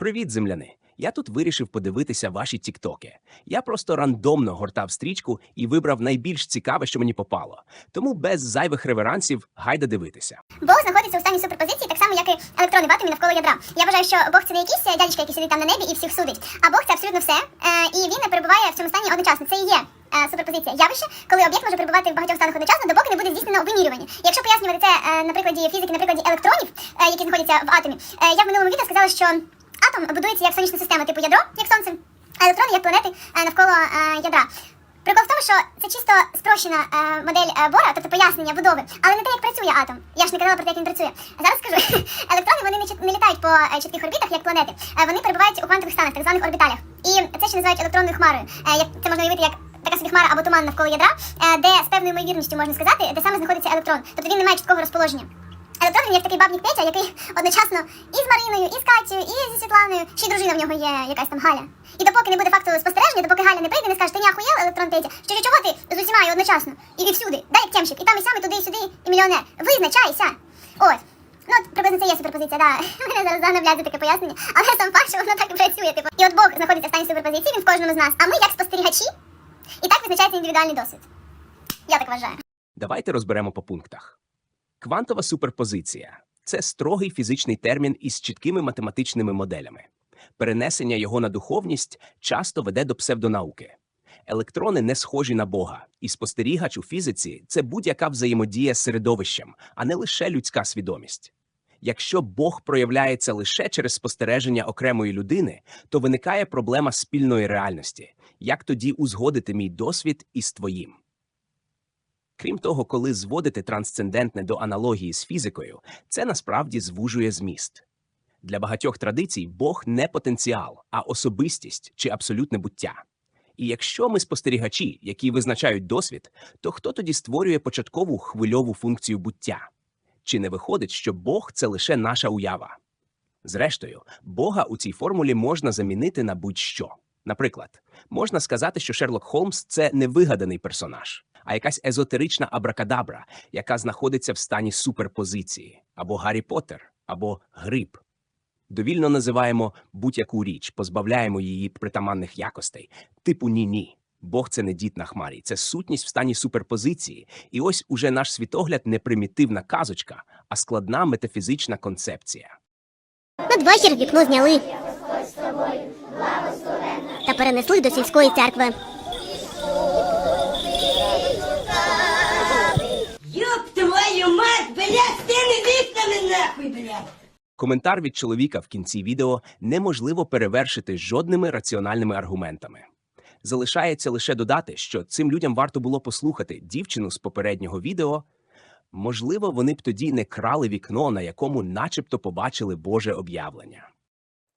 Привіт, земляни! Я тут вирішив подивитися ваші тіктоки. Я просто рандомно гортав стрічку і вибрав найбільш цікаве, що мені попало. Тому без зайвих реверансів гайда дивитися. Бог знаходиться у стані суперпозиції, так само, як і електрони в атомі навколо ядра. Я вважаю, що Бог це не якийсь е, дядечка, який сидить там на небі і всіх судить. А Бог це абсолютно все. Е, і він не перебуває в цьому стані одночасно. Це і є. е, Суперпозиція явище, коли об'єкт може перебувати в багатьох станах одночасно, допоки не буде здійснено вимірювання. Якщо пояснювати це на прикладі фізики, на прикладі електронів, які знаходяться в атомі, я в минулому відео сказала, що атом будується як сонячна система, типу ядро, як сонце, а електрони як планети е, навколо е, ядра. Прикол в тому, що це чисто спрощена е, модель Бора, тобто пояснення будови, але не те, як працює атом. Я ж не казала про те, як він працює. Зараз скажу, електрони вони не, літають по чітких орбітах, як планети. Вони перебувають у квантових станах, так званих орбіталях. І це ще називають електронною хмарою. Це можна уявити як така собі хмара або туман навколо ядра, де з певною ймовірністю можна сказати, де саме знаходиться електрон. Тобто він не має чіткого розположення. Електрон він як такий бабник Петя, який одночасно і з Мариною, і з Катєю, і зі Світланою, ще й дружина в нього є якась там Галя. І допоки не буде факту спостереження, допоки Галя не прийде, не скаже, ти не ахуєл, електрон Петя, що чого ти з усіма і одночасно? І всюди, дай як тємщик, і там і сам, і туди, і сюди, і мільйонер. Визначайся. От. Ну, от приблизно це є суперпозиція, да. Мене зараз загнавлять за таке пояснення, але сам факт, що воно так і працює. Типу. І от Бог знаходиться в стані суперпозиції, він в кожному з нас, а ми як спостерігачі, і так визначається індивідуальний досвід. Я так вважаю. Давайте розберемо по пунктах. Квантова суперпозиція це строгий фізичний термін із чіткими математичними моделями. Перенесення його на духовність часто веде до псевдонауки. Електрони не схожі на Бога, і спостерігач у фізиці це будь-яка взаємодія з середовищем, а не лише людська свідомість. Якщо Бог проявляється лише через спостереження окремої людини, то виникає проблема спільної реальності. Як тоді узгодити мій досвід із твоїм? Крім того, коли зводити трансцендентне до аналогії з фізикою, це насправді звужує зміст. Для багатьох традицій Бог не потенціал, а особистість чи абсолютне буття. І якщо ми спостерігачі, які визначають досвід, то хто тоді створює початкову хвильову функцію буття? Чи не виходить, що Бог це лише наша уява? Зрештою, Бога у цій формулі можна замінити на будь-що. Наприклад, можна сказати, що Шерлок Холмс це не вигаданий персонаж, а якась езотерична абракадабра, яка знаходиться в стані суперпозиції, або Гаррі Поттер, або гриб. Довільно називаємо будь-яку річ, позбавляємо її притаманних якостей, типу ні-ні. Бог це не дід на хмарі, це сутність в стані суперпозиції. І ось уже наш світогляд не примітивна казочка, а складна метафізична концепція. Надвечір вікно зняли. Та перенесли до сільської церкви. Нахуй, блядь! Коментар від чоловіка в кінці відео неможливо перевершити жодними раціональними аргументами. Залишається лише додати, що цим людям варто було послухати дівчину з попереднього відео. Можливо, вони б тоді не крали вікно, на якому начебто побачили Боже об'явлення.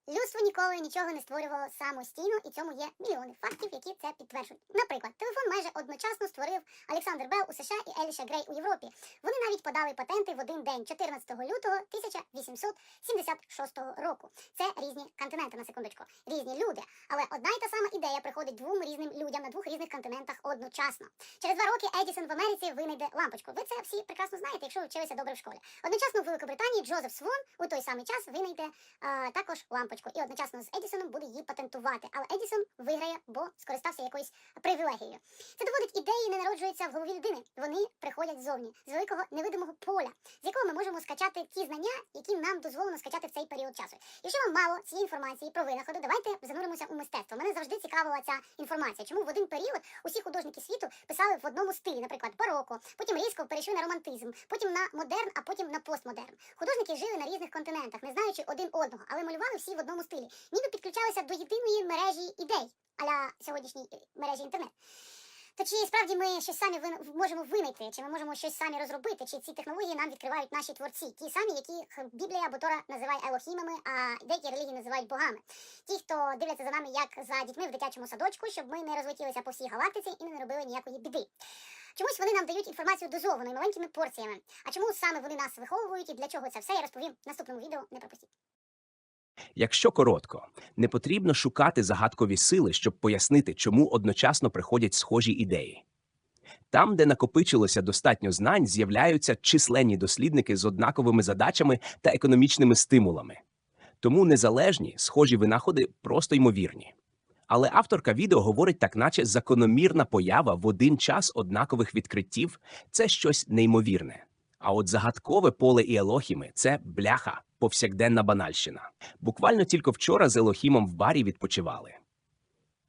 Людство ніколи нічого не створювало самостійно, і цьому є мільйони фактів, які це підтверджують. Наприклад, телефон майже одночасно створив Олександр Белл у США і Еліша Грей у Європі. Вони навіть подали патенти в один день, 14 лютого 1876 року. Це різні континенти на секундочку, різні люди. Але одна й та сама ідея приходить двом різним людям на двох різних континентах одночасно. Через два роки Едісон в Америці винайде лампочку. Ви це всі прекрасно знаєте, якщо вчилися добре в школі. Одночасно в Великобританії Джозеф Свон у той самий час винайде а, також лампочку. І одночасно з Едісоном буде її патентувати. Але Едісон виграє, бо скористався якоюсь привілегією. Це доводить ідеї не народжуються в голові людини. Вони приходять ззовні, з великого невидимого поля, з якого ми можемо скачати ті знання, які нам дозволено скачати в цей період часу. Якщо вам мало цієї інформації про винаходи, давайте зануримося у мистецтво. Мене завжди цікавила ця інформація. Чому в один період усі художники світу писали в одному стилі, наприклад, бароко, потім різко перейшли на романтизм, потім на модерн, а потім на постмодерн. Художники жили на різних континентах, не знаючи один одного, але малювали всі в одному стилі, ніби підключалися до єдиної мережі ідей, аля сьогоднішній е, мережі інтернет. То чи справді ми щось самі можемо винайти, чи ми можемо щось самі розробити, чи ці технології нам відкривають наші творці, ті самі, яких Біблія або Тора називає елохімами, а деякі релігії називають богами. Ті, хто дивляться за нами як за дітьми в дитячому садочку, щоб ми не розлетілися по всій галактиці і не наробили ніякої біди. Чомусь вони нам дають інформацію дозованою маленькими порціями. А чому саме вони нас виховують і для чого це все, я розповім в наступному відео. Не пропустіть. Якщо коротко, не потрібно шукати загадкові сили, щоб пояснити, чому одночасно приходять схожі ідеї. Там, де накопичилося достатньо знань, з'являються численні дослідники з однаковими задачами та економічними стимулами. Тому незалежні, схожі винаходи просто ймовірні. Але авторка відео говорить так, наче закономірна поява в один час однакових відкриттів це щось неймовірне. А от загадкове поле і Елохіми це бляха, повсякденна банальщина. Буквально тільки вчора з Елохімом в барі відпочивали.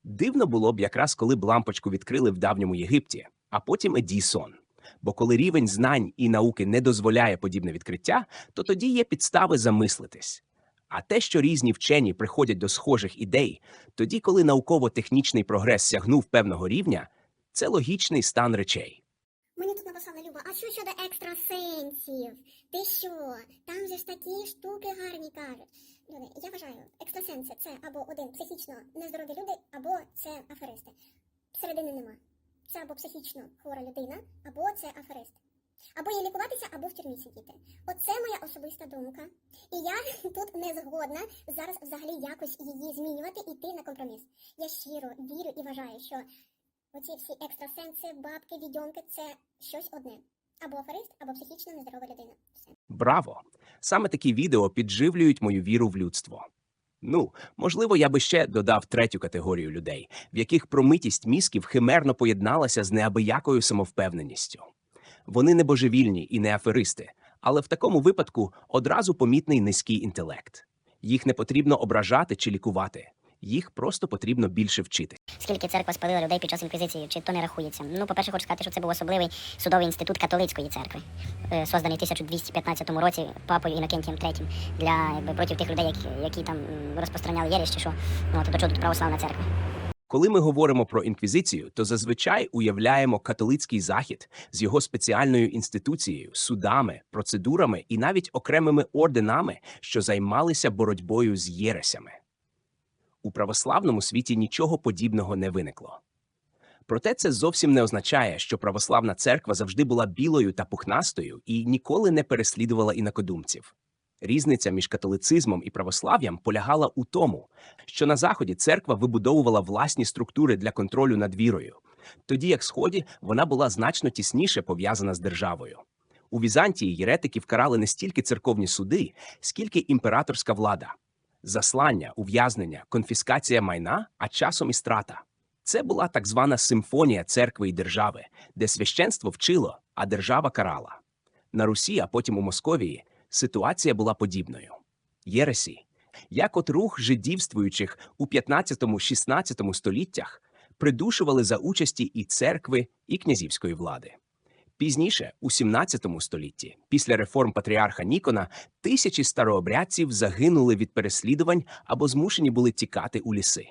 Дивно було б якраз коли б лампочку відкрили в давньому Єгипті, а потім Едісон. Бо коли рівень знань і науки не дозволяє подібне відкриття, то тоді є підстави замислитись. А те, що різні вчені приходять до схожих ідей, тоді, коли науково-технічний прогрес сягнув певного рівня, це логічний стан речей. Написала Люба, а що щодо екстрасенсів? Ти що? Там же ж такі штуки гарні кажуть. Люди, я вважаю, екстрасенси це або один психічно нездорові люди, або це аферисти. Середини нема. Це або психічно хвора людина, або це аферист. Або їй лікуватися, або в тюрмі сидіти. Оце моя особиста думка. І я тут не згодна зараз взагалі якось її змінювати і йти на компроміс. Я щиро вірю і вважаю, що Оці всі екстрасенси, бабки, відьомки це щось одне. Або аферист, або психічно нездорова людина. Все. Браво! Саме такі відео підживлюють мою віру в людство. Ну, можливо, я би ще додав третю категорію людей, в яких промитість мізків химерно поєдналася з неабиякою самовпевненістю. Вони не божевільні і не аферисти, але в такому випадку одразу помітний низький інтелект. Їх не потрібно ображати чи лікувати, їх просто потрібно більше вчити. Скільки церква спалила людей під час інквізиції, чи то не рахується? Ну, по-перше, хочу сказати, що це був особливий судовий інститут католицької церкви, е, созданий в 1215 році папою Інокентієм III для якби проти тих людей, які, які там розпространяли чи що. Ну, от до чого тут православна церква. Коли ми говоримо про інквізицію, то зазвичай уявляємо католицький захід з його спеціальною інституцією, судами, процедурами і навіть окремими орденами, що займалися боротьбою з єресями. У православному світі нічого подібного не виникло. Проте це зовсім не означає, що православна церква завжди була білою та пухнастою і ніколи не переслідувала інакодумців. Різниця між католицизмом і православ'ям полягала у тому, що на заході церква вибудовувала власні структури для контролю над вірою, тоді як сході вона була значно тісніше пов'язана з державою. У Візантії єретиків карали не стільки церковні суди, скільки імператорська влада, заслання, ув'язнення, конфіскація майна, а часом і страта. Це була так звана симфонія церкви і держави, де священство вчило, а держава карала. На Русі, а потім у Московії, ситуація була подібною. Єресі, як от рух жидівствуючих у 15-16 століттях, придушували за участі і церкви, і князівської влади. Пізніше, у 17 столітті, після реформ патріарха Нікона, тисячі старообрядців загинули від переслідувань або змушені були тікати у ліси.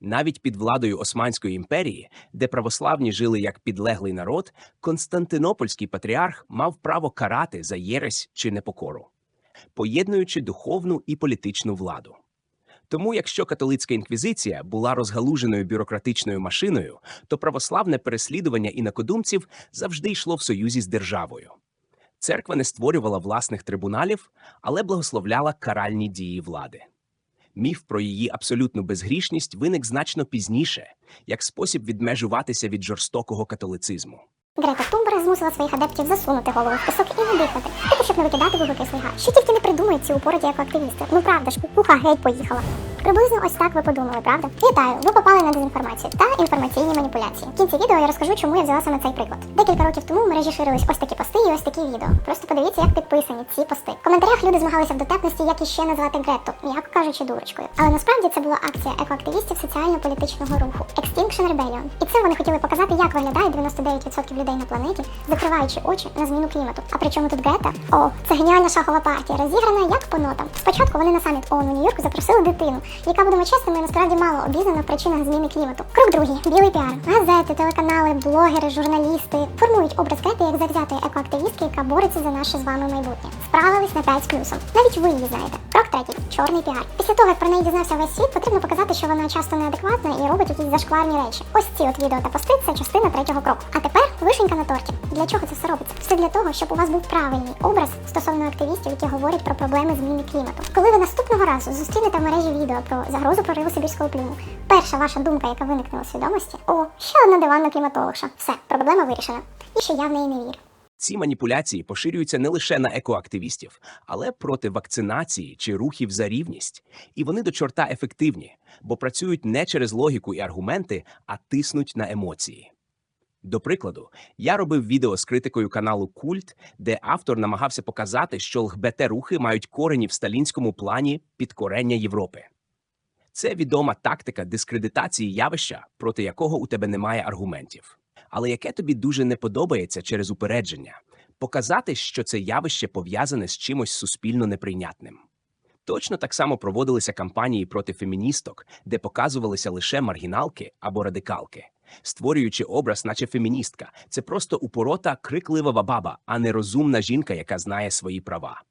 Навіть під владою Османської імперії, де православні жили як підлеглий народ, Константинопольський патріарх мав право карати за єресь чи непокору, поєднуючи духовну і політичну владу. Тому, якщо католицька інквізиція була розгалуженою бюрократичною машиною, то православне переслідування інакодумців завжди йшло в союзі з державою. Церква не створювала власних трибуналів, але благословляла каральні дії влади. Міф про її абсолютну безгрішність виник значно пізніше, як спосіб відмежуватися від жорстокого католицизму. Грета Тумбер змусила своїх адептів засунути голову в пісок і не дихати, тільки щоб не викидати вибухи сніга. Що тільки не придумають ці як екоактивісти. Ну правда ж, кукуха геть поїхала. Приблизно ось так ви подумали, правда? Вітаю, ви попали на дезінформацію та інформаційні маніпуляції. В кінці відео я розкажу, чому я взяла саме цей приклад. Декілька років тому в мережі ширились ось такі пости і ось такі відео. Просто подивіться, як підписані ці пости. В коментарях люди змагалися в дотепності, як іще назвати Гретту, м'яко кажучи, дурочкою. Але насправді це була акція екоактивістів соціально-політичного руху Extinction Rebellion. І це вони хотіли показати, як виглядає 99% людей на планеті, закриваючи очі на зміну клімату. А при чому тут Грета? О, це геніальна шахова партія, розіграна як по нотам. Спочатку вони на саміт ООН у Нью-Йорку запросили дитину, яка, будемо чесними, насправді мало обізнана в причинах зміни клімату. Крок другий білий піар. Газети, телеканали, блогери, журналісти формують образ Грети як завзятої екоактивістки, яка бореться за наше з вами майбутнє. Справились на 5 з плюсом. Навіть ви її знаєте. Крок третій чорний піар. Після того, як про неї дізнався весь світ, потрібно показати, що вона часто неадекватна і робить якісь зашкварні речі. Ось ці от відео та пости це частина третього кроку. А тепер вишенька на торті. Для чого це все робиться? Все для того, щоб у вас був правильний образ стосовно активістів, які говорять про проблеми зміни клімату. Коли ви наступного разу зустрінете в мережі відео про загрозу прориву Сибірського плюну, перша ваша думка, яка виникне у свідомості, о, ще одна диванна кліматологша. Все, проблема вирішена. І що я в неї не вірю. Ці маніпуляції поширюються не лише на екоактивістів, але проти вакцинації чи рухів за рівність. І вони до чорта ефективні, бо працюють не через логіку і аргументи, а тиснуть на емоції. До прикладу, я робив відео з критикою каналу Культ, де автор намагався показати, що ЛГБТ-рухи мають корені в сталінському плані підкорення Європи. Це відома тактика дискредитації явища, проти якого у тебе немає аргументів, але яке тобі дуже не подобається через упередження показати, що це явище пов'язане з чимось суспільно неприйнятним. Точно так само проводилися кампанії проти феміністок, де показувалися лише маргіналки або радикалки, створюючи образ, наче феміністка. Це просто упорота, криклива баба, а не розумна жінка, яка знає свої права.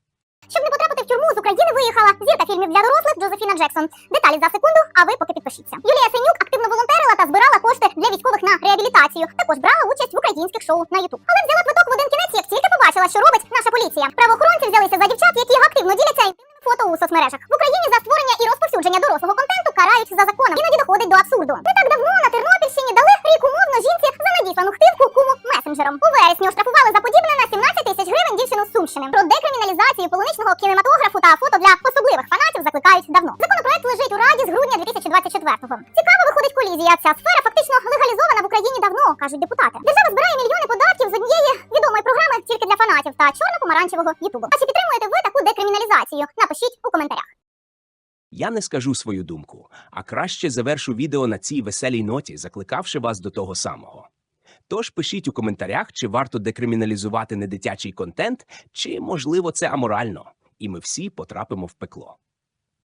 Щоб не потрапити в тюрму, з України виїхала зірка фільмів для дорослих Джозефіна Джексон. Деталі за секунду, а ви поки підпишіться. Юлія Синюк активно волонтерила та збирала кошти для військових на реабілітацію. Також брала участь в українських шоу на Ютуб. Але взяла квиток в один кінець, як тільки побачила, що робить наша поліція. Правоохоронці взялися за дівчат, які активно діляться фото у соцмережах. В Україні за створення і розповсюдження дорослого контенту карають за законом. Іноді доходить до абсурду. Не так давно на Тернопільщині дали рік умовно жінці за надіслану хтивку куму месенджером. У вересні оштрафували за подібне на 17 тисяч гривень дівчину з Сумщини. Про декриміналізацію полуничного кінематографу та фото для особливих фанатів закликають давно. Законопроект лежить у раді з грудня 2024-го. Цікаво виходить колізія. Ця сфера фактично легалізована в Україні давно, кажуть депутати. Держава збирає мільйони податків з однієї відомої програми тільки для фанатів та чорно-помаранчевого Ютубу. А чи підтримуєте ви таку декриміналізацію? Напишіть у коментарях. Я не скажу свою думку, а краще завершу відео на цій веселій ноті, закликавши вас до того самого. Тож пишіть у коментарях, чи варто декриміналізувати недитячий контент, чи можливо це аморально, і ми всі потрапимо в пекло.